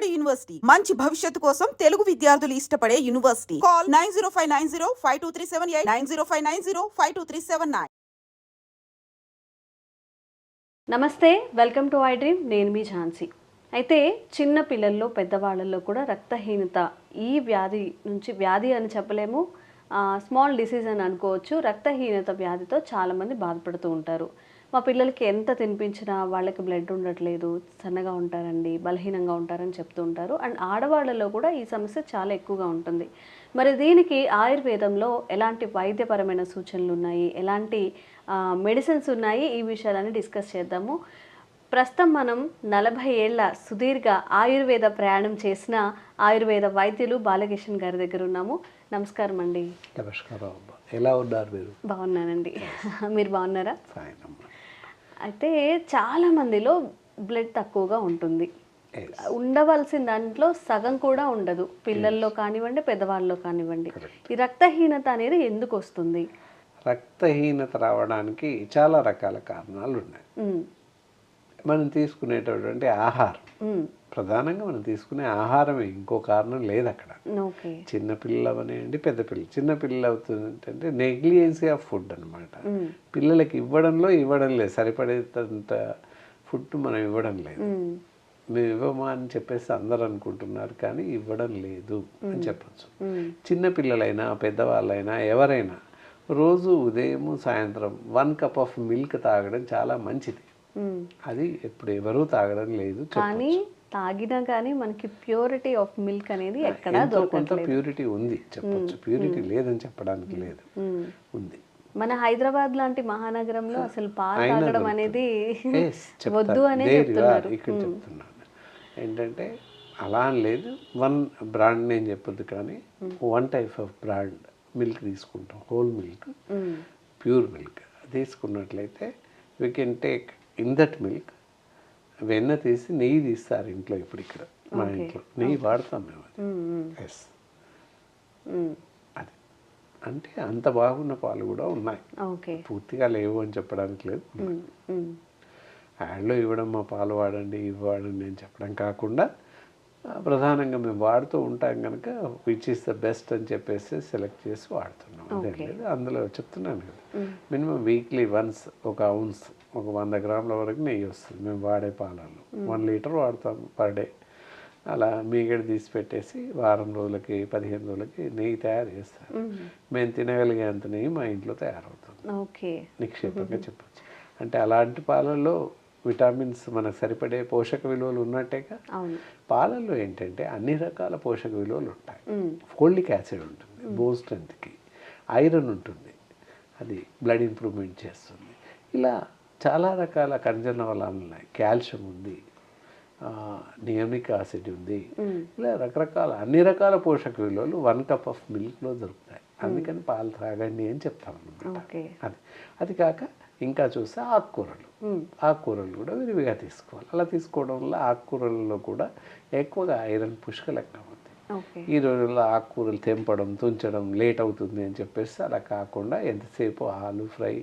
Vijayawada university. మంచి భవిష్యత్తు కోసం తెలుగు విద్యార్థులు ఇష్టపడే university. Call nine zero five nine zero five two three seven eight nine zero five nine zero five two three seven nine. నమస్తే welcome to I dream. నేను మీ ఝాన్సీ. అయితే చిన్న పిల్లల్లో పెద్దవాళ్ళల్లో కూడా రక్తహీనత ఈ వ్యాధి నుంచి వ్యాధి అని చెప్పలేము. స్మాల్ డిసీజ్ అని అనుకోవచ్చు. రక్తహీనత వ్యాధితో చాలామంది బాధపడుతూ ఉంటారు. మా పిల్లలకి ఎంత తినిపించినా వాళ్ళకి బ్లడ్ ఉండట్లేదు సన్నగా ఉంటారండి బలహీనంగా ఉంటారని చెప్తూ ఉంటారు. అండ్ ఆడవాళ్ళలో కూడా ఈ సమస్య చాలా ఎక్కువగా ఉంటుంది. మరి దీనికి ఆయుర్వేదంలో ఎలాంటి వైద్యపరమైన సూచనలు ఉన్నాయి? ఎలాంటి మెడిసిన్స్ ఉన్నాయి? ఈ విషయాలన్నీ డిస్కస్ చేద్దాము. ప్రస్తుతం మనం నలభై ఏళ్ళ సుదీర్ఘ ఆయుర్వేద ప్రయాణం చేసిన ఆయుర్వేద వైద్యులు బాలకిషన్ గారి దగ్గర ఉన్నాము. నమస్కారం అండి. నమస్కారం ఎలా ఉన్నారు మీరు? బాగున్నానండి. మీరు బాగున్నారా? అయితే చాలా మందిలో బ్లడ్ తక్కువగా ఉంటుంది. ఉండవలసిన దాంట్లో సగం కూడా ఉండదు. పిల్లల్లో కానివ్వండి పెద్దవాళ్ళలో కానివ్వండి. ఈ రక్తహీనత అనేది ఎందుకు వస్తుంది? రక్తహీనత రావడానికి చాలా రకాల కారణాలు ఉన్నాయి మనం తీసుకునేటటువంటి ఆహారం. ప్రధానంగా మనం తీసుకునే ఆహారమే. ఇంకో కారణం లేదు అక్కడ ఓకే. చిన్న పిల్లలు అవనేయండి పెద్ద పిల్లలు చిన్న పిల్లలు అవుతుందంటే నెగ్లియన్సీ ఆఫ్ ఫుడ్ అనమాట పిల్లలకి ఇవ్వడంలో ఇవ్వడం లేదు. సరిపడేంత ఫుడ్ మనం ఇవ్వడం లేదు. మేము ఇవ్వమా అని చెప్పేసి అందరు అనుకుంటున్నారు కానీ ఇవ్వడం లేదు అని చెప్పచ్చు. ఉమ్, చిన్న పిల్లలైనా పెద్దవాళ్ళైనా ఎవరైనా రోజు ఉదయం సాయంత్రం వన్ కప్ ఆఫ్ మిల్క్ తాగడం చాలా మంచిది. అది ఇప్పుడు ఎవరూ తాగడం లేదు కానీ తాగినా కానీ మనకి ప్యూరిటీ ఆఫ్ మిల్క్ అనేది ఎక్కడా కొంత ప్యూరిటీ ఉంది చెప్పొచ్చు. ప్యూరిటీ లేదని చెప్పడానికి లేదు. ఉంది. మన హైదరాబాద్ లాంటి మహానగరంలో అసలు పాలు తాగడం. అనేది. వద్దు అనే There you are. చెప్తున్నారు ఇక్కడ చెప్తున్నాను. ఏంటంటే అలా అని లేదు. వన్ బ్రాండ్ నేను చెప్పొద్దు కానీ one type of brand milk తీసుకుంటాం. హోల్ మిల్క్ ప్యూర్ మిల్క్ తీసుకున్నట్లయితే we can take in that milk వెన్న తీసి నెయ్యి తీస్తారు ఇంట్లో ఇప్పుడు ఇక్కడ మా ఇంట్లో. నెయ్యి వాడతాం మేము అది. ఎస్. అది. అంటే అంత బాగున్న పాలు కూడా ఉన్నాయి. పూర్తిగా లేవు అని చెప్పడానికి లేదు. యాడ్లో ఇవ్వడం మా పాలు వాడండి ఇవి వాడండి అని చెప్పడం కాకుండా ప్రధానంగా మేము వాడుతూ ఉంటాం కనుక విచ్ ఇస్ ద బెస్ట్ అని చెప్పేసి సెలెక్ట్ చేసి వాడుతున్నాం. అదే లేదు. అందులో చెప్తున్నాను కదా. మినిమం వీక్లీ వన్స్ ఒక అవున్స్ ఒక వంద గ్రాముల వరకు నెయ్యి వస్తుంది. మేము వాడే పాలలో వన్ లీటర్ వాడతాం పర్ డే. అలా మీగడ తీసి పెట్టేసి వారం రోజులకి పదిహేను రోజులకి నెయ్యి తయారు చేస్తారు. మేము. తినగలిగేంత నెయ్యి మా ఇంట్లో తయారవుతుంది. ఓకే. నిక్షేపంగా చెప్పచ్చు. అంటే అలాంటి పాలల్లో విటామిన్స్ మనకు సరిపడే పోషక విలువలు ఉన్నట్టేగా పాలల్లో ఏంటంటే అన్ని రకాల పోషక విలువలు ఉంటాయి. ఫోల్డిక్ యాసిడ్ ఉంటుంది బోన్ స్ట్రెంత్కి ఐరన్ ఉంటుంది. అది బ్లడ్ ఇంప్రూవ్మెంట్ చేస్తుంది. ఇలా చాలా రకాల ఖనిజలవలాలు ఉన్నాయి కాల్షియం ఉంది నియమిక్ యాసిడ్ ఉంది. ఇలా రకరకాల అన్ని రకాల పోషక విలువలు వన్ కప్ ఆఫ్ మిల్క్లో దొరుకుతాయి. అందుకని పాలు తాగండి అని చెప్తాం అన్నమాట ఓకే. అది అది కాక ఇంకా చూస్తే ఆకుకూరలు. ఆకుకూరలు కూడా విరివిగా తీసుకోవాలి. అలా తీసుకోవడం వల్ల ఆకుకూరల్లో కూడా ఎక్కువగా ఐరన్ పుష్కలంగా ఉంది. ఈ రోజుల్లో ఆకుకూరలు తెంపడం తుంచడం లేట్ అవుతుంది అని చెప్పేసి అలా కాకుండా ఎంతసేపు ఆలు ఫ్రై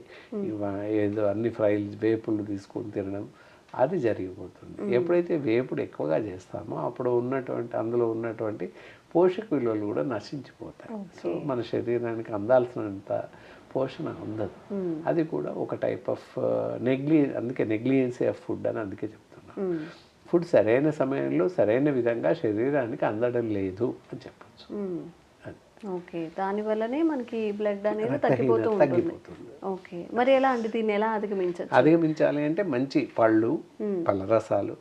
ఏదో అన్ని ఫ్రైలు వేపులు తీసుకొని తినడం అది జరిగిపోతుంది. ఎప్పుడైతే వేపుడు ఎక్కువగా చేస్తామో అప్పుడు ఉన్నటువంటి అందులో ఉన్నటువంటి పోషక విలువలు కూడా నశించిపోతాయి. సో మన శరీరానికి అందాల్సినంత పోషణ ఉండదు. అది కూడా ఒక టైప్ ఆఫ్ నెగ్లి అందుకే నెగ్లియన్సీ ఆఫ్ ఫుడ్ అని అందుకే చెప్తున్నాను. ఫుడ్ సరైన సమయంలో సరైన విధంగా శరీరానికి అందడం లేదు అని చెప్పచ్చు. ఓకే. దాని వల్లనే మనకి బ్లడ్ అనేది తగ్గిపోతూ ఉంటుంది. తగ్గిపోతుంది. ఓకే. మరి ఎలా అండి దీన్ని ఎలా అధిగమించచ్చు? అధిగమించాలి అంటే మంచి పళ్ళు పళ్ళ రసాలు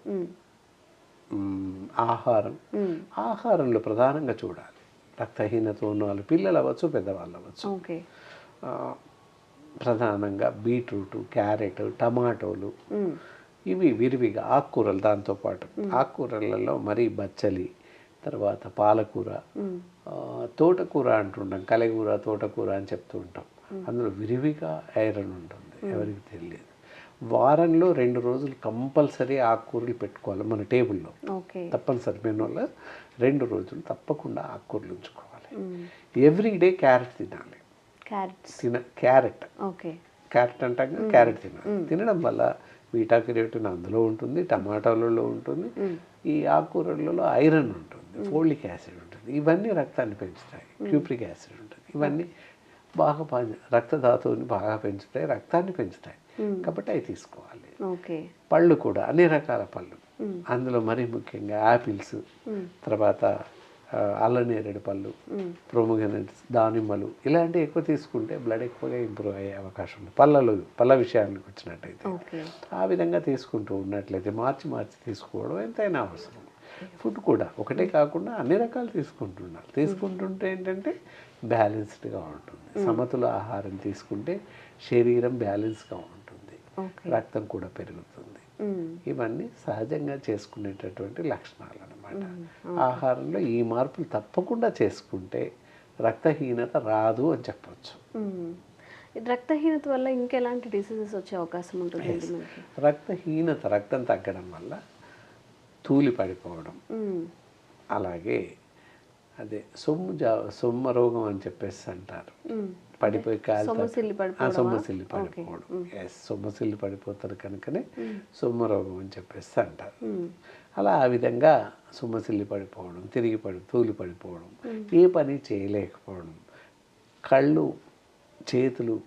ఆహారం. ఆహారంలో ప్రధానంగా చూడాలి. రక్తహీనత ఉన్న వాళ్ళు పిల్లలు అవ్వచ్చు పెద్దవాళ్ళు అవ్వచ్చు. ప్రధానంగా బీట్రూట్ క్యారెట్ టమాటోలు ఇవి విరివిగా ఆకుకూరలు దాంతోపాటు ఆకుకూరలలో మరీ బచ్చలి తర్వాత పాలకూర తోటకూర అంటుంటాం కలగూర తోటకూర అని చెప్తూ ఉంటాం. అందులో విరివిగా ఐరన్ ఉంటుంది ఎవరికి తెలియదు. వారంలో రెండు రోజులు కంపల్సరీ ఆకుకూరలు పెట్టుకోవాలి మన టేబుల్లో. ఓకే. తప్పనిసరి మెనూ వల్ల రెండు రోజులు తప్పకుండా ఆకుకూరలు ఉంచుకోవాలి. ఎవ్రీ డే క్యారెట్ తినాలి. క్యారెట్స్. తిన క్యారెట్. ఓకే. క్యారెట్ అంటాం కదా, క్యారెట్ తినాలి తినడం వల్ల బీటా కెరోటిన్ అందులో ఉంటుంది టమాటాలలో ఉంటుంది ఈ ఆకుకూరలలో ఐరన్ ఉంటుంది ఫోలిక్ యాసిడ్ ఉంటుంది. ఇవన్నీ రక్తాన్ని పెంచుతాయి క్యూప్రిక్ యాసిడ్ ఉంటుంది. ఇవన్నీ బాగా రక్తధాతువుని బాగా పెంచుతాయి రక్తాన్ని పెంచుతాయి. కాబట్టి అవి తీసుకోవాలి. ఓకే. పళ్ళు కూడా అన్ని రకాల పళ్ళు. అందులో మరీ ముఖ్యంగా యాపిల్స్ తర్వాత ఆ, అల్లనేరేడు పళ్ళు ప్రోమోగనట్స్ దానిమ్మలు ఇలాంటివి ఎక్కువ తీసుకుంటే బ్లడ్ ఎక్కువగా ఇంప్రూవ్ అయ్యే అవకాశం ఉంది. పళ్ళలో పళ్ళ విషయానికి వచ్చినట్టయితే. ఆ విధంగా తీసుకుంటూ ఉన్నట్లయితే మార్చి మార్చి తీసుకోవడం ఎంతైనా అవసరం. ఫుడ్ కూడా ఒకటే కాకుండా అన్ని రకాలు తీసుకుంటున్నారు. తీసుకుంటుంటే ఏంటంటే బ్యాలెన్స్డ్గా ఉంటుంది. సమతుల ఆహారం తీసుకుంటే శరీరం బ్యాలెన్స్గా ఉంటుంది. రక్తం కూడా పెరుగుతుంది. ఇవన్నీ సహజంగా చేసుకునేటటువంటి లక్షణాలు అన్నమాట. ఆహారంలో ఈ మార్పులు తప్పకుండా చేసుకుంటే రక్తహీనత రాదు అని చెప్పొచ్చు. రక్తహీనత వల్ల ఇంకెలాంటి డిసీజెస్ వచ్చే అవకాశం ఉంటుంది రక్తహీనత రక్తం తగ్గడం వల్ల తూలి పడిపోవడం. అలాగే అదే సొమ్ము జా సొమ్మ రోగం అని చెప్పేసి అంటారు. పడిపోయి కాలు సొమ్మసిల్లి. పడిపోవడం. ఎస్ సొమ్మసిల్లి పడిపోతారు కనుకనే సొమ్మ రోగం అని చెప్పేసి అంటారు. అలా ఆ విధంగా సొమ్మసిల్లి పడిపోవడం తిరిగి పడి తూలి పడిపోవడం ఏ పని చేయలేకపోవడం కళ్ళు చేతులు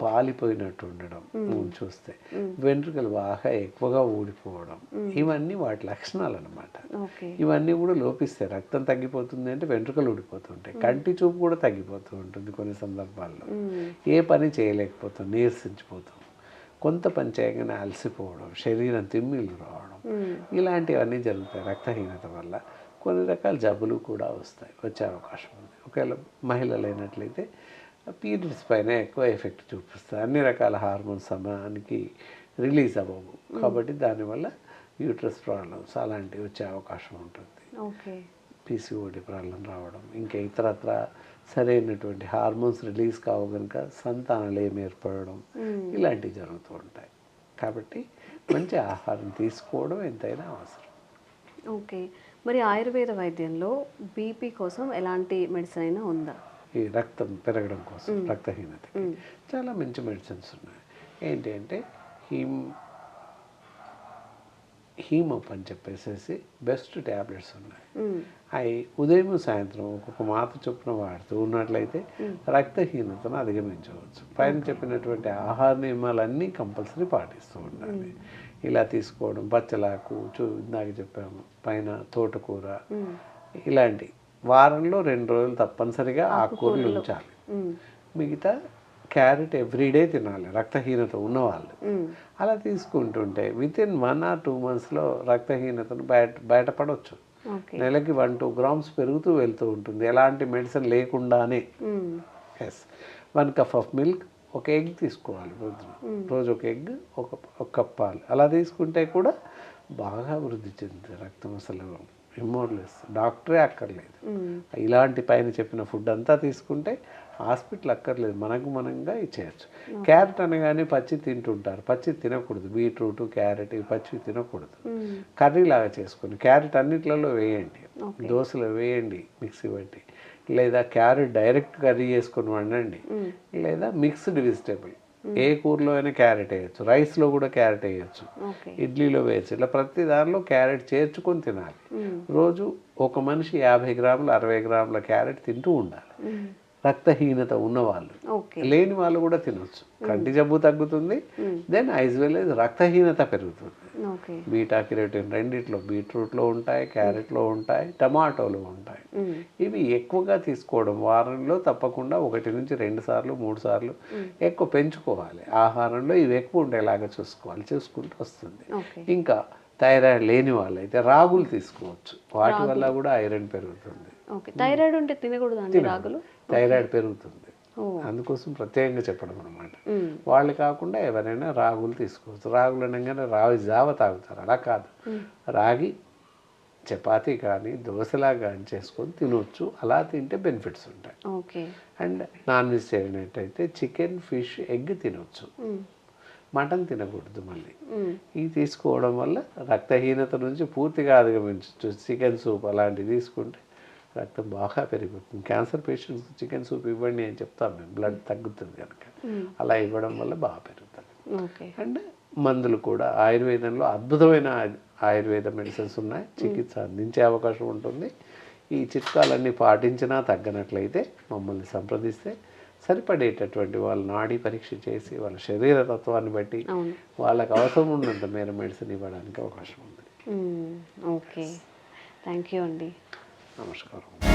పాలిపోయినట్టు ఉండడం చూస్తే. వెంట్రుకలు బాగా ఎక్కువగా ఊడిపోవడం. ఇవన్నీ వాటి లక్షణాలు అన్నమాట ఓకే. ఇవన్నీ కూడా లోపిస్తాయి రక్తం తగ్గిపోతుంది అంటే వెంట్రుకలు ఊడిపోతుంటాయి. కంటి చూపు కూడా తగ్గిపోతూ ఉంటుంది కొన్ని సందర్భాల్లో. ఏ పని చేయలేకపోతాం నీరసించిపోతాం. కొంత పని చేయగానే అలసిపోవడం శరీరం తిమ్మిళ్ళు రావడం. ఇలాంటివన్నీ జరుగుతాయి రక్తహీనత వల్ల. కొన్ని రకాల జబ్బులు కూడా వస్తాయి వచ్చే అవకాశం ఉంది. ఒకవేళ మహిళలు అయినట్లయితే పీరియడ్స్ పైన ఎక్కువ ఎఫెక్ట్ చూపిస్తాయి అన్ని రకాల హార్మోన్స్ సమయానికి రిలీజ్ అవ్వవు. కాబట్టి దానివల్ల యూట్రస్ ప్రాబ్లమ్స్ అలాంటివి వచ్చే అవకాశం ఉంటుంది. ఓకే. పీసీఓడి ప్రాబ్లం రావడం ఇంకా ఇతరత్ర సరైనటువంటి హార్మోన్స్ రిలీజ్ కావు కనుక సంతానలేం ఏర్పడడం ఇలాంటివి జరుగుతూ ఉంటాయి. కాబట్టి మంచి ఆహారం తీసుకోవడం ఎంతైనా అవసరం. ఓకే. మరి ఆయుర్వేద వైద్యంలో బీపీ కోసం ఎలాంటి మెడిసిన్ అయినా ఉందా? ఈ రక్తం పెరగడం కోసం రక్తహీనతకి. చాలా మంచి మెడిసిన్స్ ఉన్నాయి. ఏంటి అంటే హీమ్ హీమప్ అని చెప్పేసేసి బెస్ట్ ట్యాబ్లెట్స్ ఉన్నాయి. అవి ఉదయం సాయంత్రం ఒక్కొక్క మాత చొప్పున వాడుతూ ఉన్నట్లయితే రక్తహీనతను అధిగమించవచ్చు. పైన చెప్పినటువంటి ఆహార నియమాలన్నీ కంపల్సరీ పాటిస్తూ ఉండాలి. ఇలా తీసుకోవడం పచ్చలాకు చూ ఇందాక చెప్పాము పైన తోటకూర ఇలాంటి వారంలో రెండు రోజులు తప్పనిసరిగా ఆకుకూరలు. ఉంచాలి. మిగతా క్యారెట్ ఎవ్రీడే తినాలి రక్తహీనత ఉన్నవాళ్ళు. అలా తీసుకుంటుంటే within one or two మంత్స్లో రక్తహీనతను బయట బయటపడవచ్చు నెలకి వన్ టూ గ్రామ్స్ పెరుగుతూ వెళ్తూ ఉంటుంది. ఎలాంటి మెడిసిన్ లేకుండానే. Yes one cup of milk ఒక ఎగ్ తీసుకోవాలి రోజున రోజు ఒక ఎగ్ ఒక ఒక కప్ పాలు. అలా తీసుకుంటే కూడా బాగా వృద్ధి చెందుతుంది రక్తం అసలు ఎమోర్లెస్ డాక్టరే అక్కర్లేదు. ఇలాంటి పైన చెప్పిన ఫుడ్ అంతా తీసుకుంటే హాస్పిటల్ అక్కర్లేదు మనకు మనంగా ఇచ్చేయచ్చు. క్యారెట్ అనగానే పచ్చి తింటుంటారు. పచ్చి తినకూడదు. బీట్రూట్ క్యారెట్ ఇవి పచ్చివి తినకూడదు. మ్మ్. కర్రీ లాగా చేసుకొని క్యారెట్ అన్నిట్లలో వేయండి. దోశలో వేయండి మిక్సీ పట్టి. లేదా క్యారెట్ డైరెక్ట్ కర్రీ చేసుకొని వండండి. లేదా మిక్స్డ్ వెజిటేబుల్. ఏ కూరలో అయినా క్యారెట్ వేయచ్చు రైస్లో కూడా క్యారెట్ వేయచ్చు ఇడ్లీలో వేయచ్చు. ఇలా ప్రతి దానిలో క్యారెట్ చేర్చుకొని తినాలి. రోజు ఒక మనిషి యాభై గ్రాములు అరవై గ్రాముల క్యారెట్ తింటూ ఉండాలి. రక్తహీనత ఉన్నవాళ్ళు లేని వాళ్ళు కూడా తినొచ్చు. కంటి జబ్బు తగ్గుతుంది దెన్ ఐజ్ వెల్ రక్తహీనత పెరుగుతుంది. బీటా కెరోటిన్ రెండిట్లో బీట్రూట్లో ఉంటాయి క్యారెట్లో ఉంటాయి టమాటోలు ఉంటాయి. ఇవి ఎక్కువగా తీసుకోవడం వారంలో తప్పకుండా ఒకటి నుంచి రెండు సార్లు మూడు సార్లు ఎక్కువ పెంచుకోవాలి. ఆహారంలో ఇవి ఎక్కువ ఉండేలాగా చూసుకోవాలి చూసుకుంటూ వస్తుంది. ఇంకా థైరాయిడ్ లేని వాళ్ళైతే రాగులు తీసుకోవచ్చు. వాటి వల్ల కూడా ఐరన్ పెరుగుతుంది. థైరాయిడ్ ఉంటే తినకూడదు. రాగులు? థైరాయిడ్ పెరుగుతుంది. అందుకోసం ప్రత్యేకంగా చెప్పడం అనమాట. వాళ్ళు కాకుండా ఎవరైనా రాగులు తీసుకోవచ్చు. రాగులు అనగానే రాగి జావ తాగుతారు. అలా కాదు. రాగి చపాతీ కానీ దోశలా కానీ చేసుకొని తినొచ్చు. అలా తింటే బెనిఫిట్స్ ఉంటాయి. ఓకే. అండ్ నాన్ వెజిటేరియన్ అయితే చికెన్ ఫిష్ ఎగ్ తినొచ్చు. మ్మ్. మటన్ తినకూడదు మళ్ళీ. ఇవి తీసుకోవడం వల్ల రక్తహీనత నుంచి పూర్తిగా అధిగమించవచ్చు చికెన్ సూప్ అలాంటివి తీసుకుంటే రక్తం బాగా పెరిగిపోతుంది. క్యాన్సర్ పేషెంట్స్ చికెన్ సూప్ ఇవ్వండి అని చెప్తాం మేము. బ్లడ్ తగ్గుతుంది కనుక. అలా ఇవ్వడం వల్ల బాగా పెరుగుతుంది. అండ్ మందులు కూడా ఆయుర్వేదంలో అద్భుతమైన ఆయ- ఆయుర్వేద మెడిసిన్స్ ఉన్నాయి. చికిత్స అందించే అవకాశం ఉంటుంది. ఈ చిట్కాలన్నీ పాటించినా తగ్గనట్లయితే మమ్మల్ని సంప్రదిస్తే సరిపడేటటువంటి వాళ్ళ నాడీ పరీక్ష చేసి వాళ్ళ శరీర తత్వాన్ని బట్టి వాళ్ళకి అవసరం ఉన్నంత మేర మెడిసిన్ ఇవ్వడానికి అవకాశం ఉంది. ఓకే. థ్యాంక్ యూ అండి. నమస్కారం